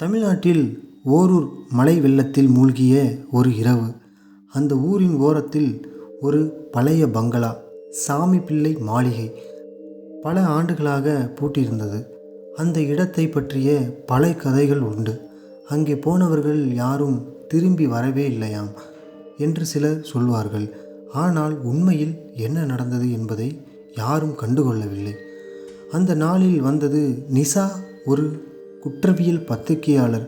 தமிழ்நாட்டில் ஓரூர் மலை வெள்ளத்தில் மூழ்கிய ஒரு இரவு. அந்த ஊரின் ஓரத்தில் ஒரு பழைய பங்களா சாமி பிள்ளை மாளிகை பல ஆண்டுகளாக பூட்டியிருந்தது. அந்த இடத்தை பற்றிய பல கதைகள் உண்டு. அங்கே போனவர்கள் யாரும் திரும்பி வரவே இல்லையாம் என்று சிலர் சொல்வார்கள். ஆனால் உண்மையில் என்ன நடந்தது என்பதை யாரும் கண்டுகொள்ளவில்லை. அந்த நாளில் வந்தது நிசா ஒரு குற்றவியல் பத்திரிகையாளர்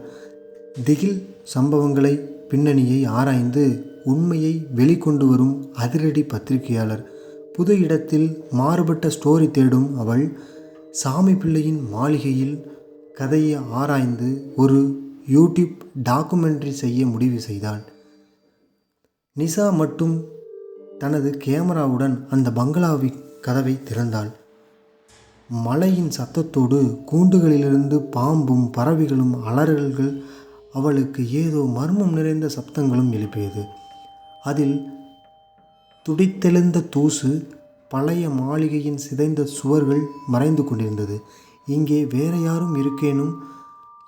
திகில் சம்பவங்களை பின்னணியை ஆராய்ந்து உண்மையை வெளிக்கொண்டு வரும் அதிரடி பத்திரிகையாளர். புது இடத்தில் மாறுபட்ட ஸ்டோரி தேடும் அவள் சாமி பிள்ளையின் மாளிகையில் கதையை ஆராய்ந்து ஒரு யூடியூப் டாக்குமெண்ட்ரி செய்ய முடிவு செய்தாள். நிசா மட்டும் தனது கேமராவுடன் அந்த பங்களாவின் கதவை திறந்தாள். மழையின் சத்தத்தோடு கூண்டுகளிலிருந்து பாம்பும் பறவைகளும் அலறல்கள் அவளுக்கு ஏதோ மர்மம் நிறைந்த சப்தங்களும் எழுப்பியது. அதில் துடித்தெழுந்த தூசு பழைய மாளிகையின் சிதைந்த சுவர்கள் மறைந்து கொண்டிருந்தது. இங்கே வேற யாரும் இருக்கேனும்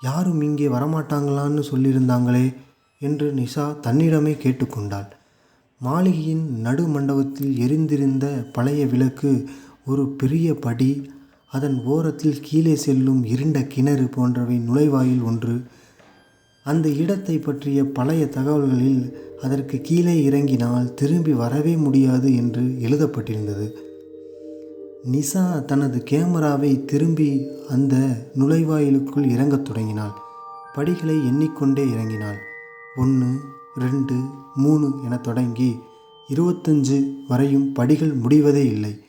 யாரும் இங்கே வரமாட்டாங்களான்னு சொல்லியிருந்தாங்களே என்று நிஷா தன்னிடமே கேட்டுக்கொண்டாள். மாளிகையின் நடு மண்டபத்தில் எரிந்திருந்த பழைய விளக்கு ஒரு பெரிய படி அதன் ஓரத்தில் கீழே செல்லும் இருண்ட கிணறு போன்றவை நுழைவாயில் ஒன்று. அந்த இடத்தை பற்றிய பழைய தகவல்களில் அதற்கு கீழே இறங்கினால் திரும்பி வரவே முடியாது என்று எழுதப்பட்டிருந்தது. நிசா தனது கேமராவை திரும்பி அந்த நுழைவாயிலுக்குள் இறங்கத் தொடங்கினாள். படிகளை எண்ணிக்கொண்டே இறங்கினாள். ஒன்று ரெண்டு மூணு என தொடங்கி இருபத்தஞ்சு வரையும் படிகள் முடிவதே இல்லை.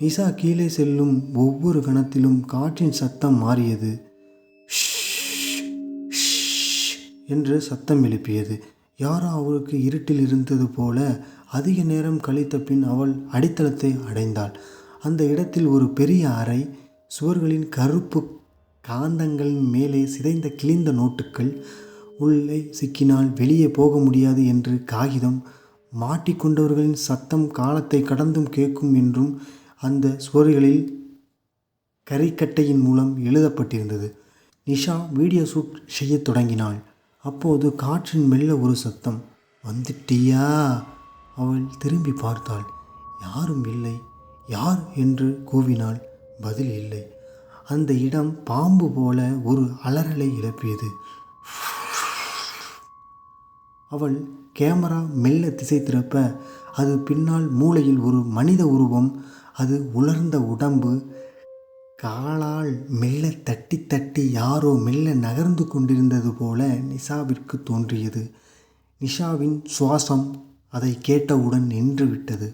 நிசா கீழே செல்லும் ஒவ்வொரு கணத்திலும் காற்றின் சத்தம் மாறியது. என்று சத்தம் எழுப்பியது. யாரோ அவளுக்கு இருட்டில் இருந்தது போல அதிக நேரம் கழித்த பின் அவள் அடித்தளத்தை அடைந்தாள். அந்த இடத்தில் ஒரு பெரிய அறை சுவர்களின் கருப்பு காந்தங்களின் மேலே சிதைந்த கிழிந்த நோட்டுகள் உள்ளே சிக்கினால் வெளியே போக முடியாது என்று காகிதம் மாட்டிக்கொண்டவர்களின் சத்தம் காலத்தை கடந்தும் கேட்கும் என்றும் அந்த சுவர்களில் கரிக்கட்டையின் மூலம் எழுதப்பட்டிருந்தது. நிஷா வீடியோ ஷூட் செய்யத் தொடங்கினாள். அப்போது காற்றின் மெல்ல ஒரு சத்தம் வந்துட்டியா? அவள் திரும்பி பார்த்தாள். யாரும் இல்லை. யார்? என்று கூவினாள். பதில் இல்லை. அந்த இடம் பாம்பு போல ஒரு அலறலை இழப்பியது. அவள் கேமரா மெல்ல திசை திருப்ப அது பின்னால் மூளையில் ஒரு மனித உருவம் அது உலர்ந்த உடம்பு. காலால் மெல்ல தட்டி தட்டி யாரோ மெல்ல நகர்ந்து கொண்டிருந்தது போல நிஷாவிற்கு தோன்றியது. நிஷாவின் சுவாசம் அதை கேட்டவுடன் நின்று விட்டது.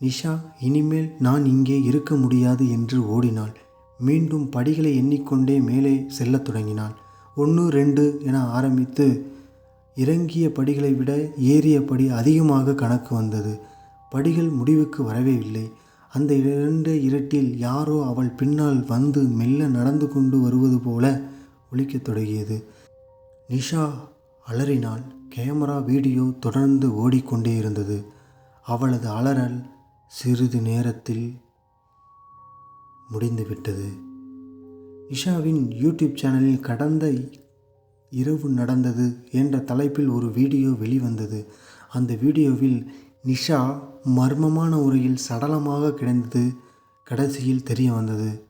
நிஷா இனிமேல் நான் இங்கே இருக்க முடியாது என்று ஓடினாள். மீண்டும் படிகளை எண்ணிக்கொண்டே மேலே செல்லத் தொடங்கினாள். ஒன்று ரெண்டு என ஆரம்பித்து இறங்கிய படிகளை விட ஏறிய படி அதிகமாக கணக்கு வந்தது. படிகள் முடிவுக்கு வரவே இல்லை. அந்த இரண்டு இருட்டில் யாரோ அவள் பின்னால் வந்து மெல்ல நடந்து கொண்டு வருவது போல ஒழிக்கத் தொடங்கியது. நிஷா அலறினால் கேமரா வீடியோ தொடர்ந்து ஓடிக்கொண்டே இருந்தது. அவளது அலறல் சிறிது நேரத்தில் முடிந்துவிட்டது. நிஷாவின் யூடியூப் சேனலில் கடந்த இரவு நடந்தது என்ற தலைப்பில் ஒரு வீடியோ வெளிவந்தது. அந்த வீடியோவில் நிஷா மர்மமான உரையில் சடலமாக கிடந்தது கடைசியில் தெரிய வந்தது.